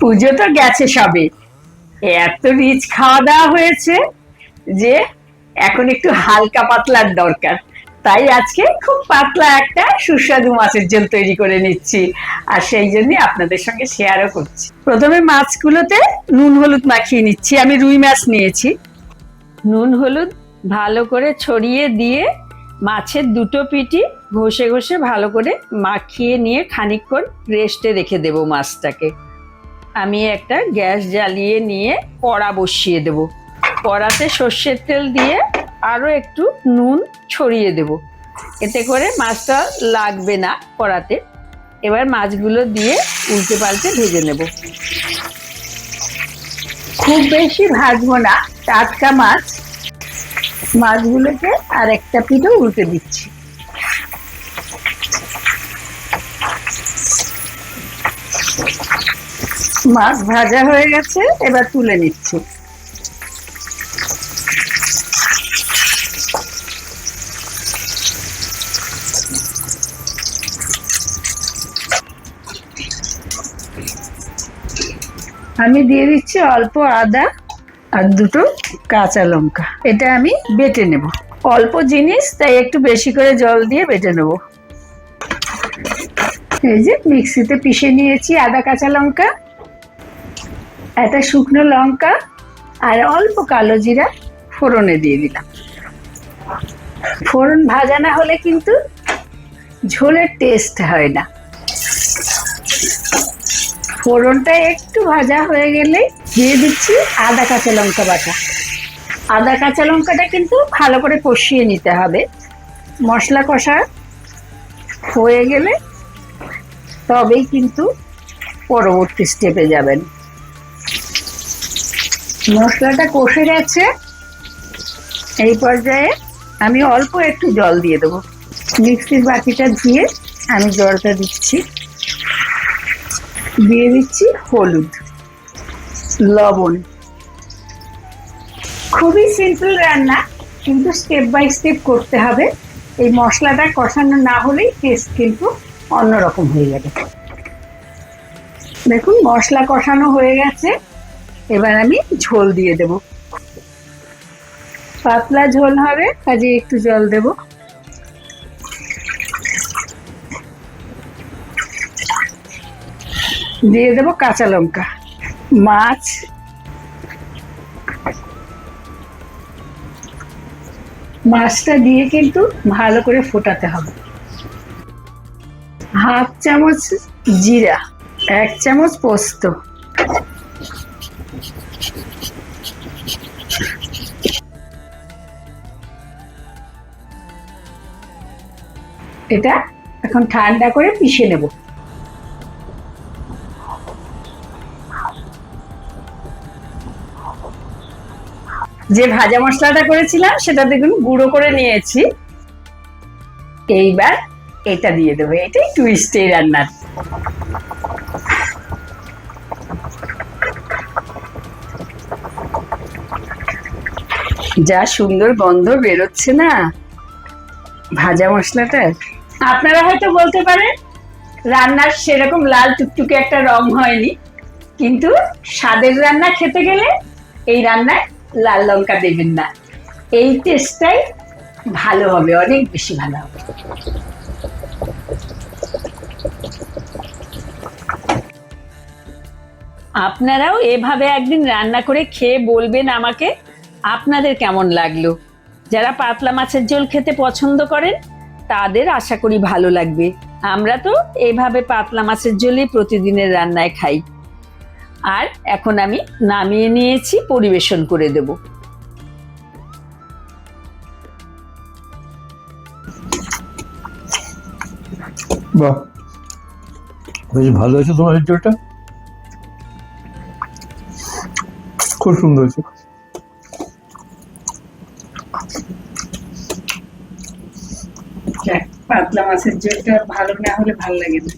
পুজো তো গেছে সবে। এত রিচ খাওয়া দাওয়া হয়েছে যে এখন একটু হালকা পাতলার দরকার। তাই আজকে খুব পাতলা একটা সুস্বাদু মাছের ঝোল তৈরি করে নিচ্ছি। আর সেই জন্য আপনাদের সঙ্গে শেয়ারও করছি। প্রথমে মাছগুলোতে নুন, হলুদ মাখিয়ে নিচ্ছি। আমি রুই মাছ নিয়েছি। নুন, হলুদ ভালো করে ছড়িয়ে দিয়ে মাছের দুটো পিটি ঘষে ঘষে ভালো করে মাখিয়ে নিয়ে খানিকক্ষণ রেস্টে রেখে দেব মাছটাকে। আমি একটা গ্যাস জ্বালিয়ে নিয়ে কড়া বসিয়ে দেব। কড়াতে সর্ষের তেল দিয়ে আরও একটু নুন ছড়িয়ে দেব। এতে করে মাছটা লাগবে না কড়াতে। এবার মাছগুলো দিয়ে উল্টে পাল্টে ভেজে নেব। খুব বেশি ভাজবো না, টাটকা মাছ। মাছগুলোকে আর একটা পিঠও উল্টে দিচ্ছি। মাছ ভাজা হয়ে গেছে, এবার তুলে নিচ্ছি। আমি দিয়ে দিচ্ছি অল্প আদা আর দুটো কাঁচা লঙ্কা। এটা আমি বেটে নেব। অল্প জিনিস, তাই একটু বেশি করে জল দিয়ে বেটে নেব। এই যে মিক্সিতে পিষে নিয়েছি আদা, কাঁচা লঙ্কা। একটা শুকনো লঙ্কা আর অল্প কালো জিরা ফোড়নে দিয়ে দিলাম। ফোড়ন ভাজা না হলে কিন্তু ঝোলের টেস্ট হয় না। ফোড়নটা একটু ভাজা হয়ে গেলে দিয়ে দিচ্ছি আদা কাঁচা লঙ্কা বাটা। আদা কাঁচা লঙ্কাটা কিন্তু ভালো করে কষিয়ে নিতে হবে। মশলা কষা হয়ে গেলে তবেই কিন্তু পরবর্তী স্টেপে যাবেন। মশলাটা কষে গেছে। এই পর্যায়ে আমি অল্প একটু জল দিয়ে দেবো। মিক্সির বাটিটা দিয়ে আমি জলটা দিচ্ছি। দিয়ে দিচ্ছি হলুদ, লবণ। খুবই সিম্পল রান্না, কিন্তু স্টেপ বাই স্টেপ করতে হবে। এই মশলাটা কষানো না হলেই টেস্ট কিন্তু অন্যরকম হয়ে যাবে। দেখুন, মশলা কষানো হয়ে গেছে। এবার আমি ঝোল দিয়ে দেব। পাতলা ঝোল হবে, কাজে একটু জল দেব। দিয়ে দেব কাঁচা লঙ্কা, মাছ, মাছটা দিয়ে কিন্তু ভালো করে ফোটাতে হবে। হাফ চামচ জিরা, এক চামচ পোস্ত এটা এখন ঠান্ডা করে পিষে নেব। যে ভাজা মশলাটা করেছিলাম সেটা দেখুন গুঁড়ো করে নিয়েছি। এইবার এটা দিয়ে দেবো, এটাই টুইস্ট এই রান্নার। যা সুন্দর গন্ধ বেরোচ্ছে না। ভাজা মশলাটার। আপনারা হয়তো বলতে পারেন, রান্নার সেরকম লাল টুকটুকে একটা রং হয়নি, কিন্তু স্বাদের রান্না খেতে গেলে এই রান্নায় লাল লঙ্কা দেবেন না। এই টেস্টটাই ভালো হবে, অনেক বেশি ভালো হবে। আপনারাও এভাবে একদিন রান্না করে খেয়ে বলবেন আমাকে, আপনাদের কেমন লাগল? যারা পাতলা মাছের ঝোল খেতে পছন্দ করেন তাদের আশা করি ভালো লাগবে। আমরা তো এভাবে পাতলা মাছের ঝোলই প্রতিদিনের রান্নায় খাই। আর এখন আমি নামিয়ে নিয়েছি, পরিবেশন করে দেব। বাহ। ভালো তোমার খুব সুন্দর পাতলা মাছের ঝোলটা ভালো না হলে ভালো লাগে না।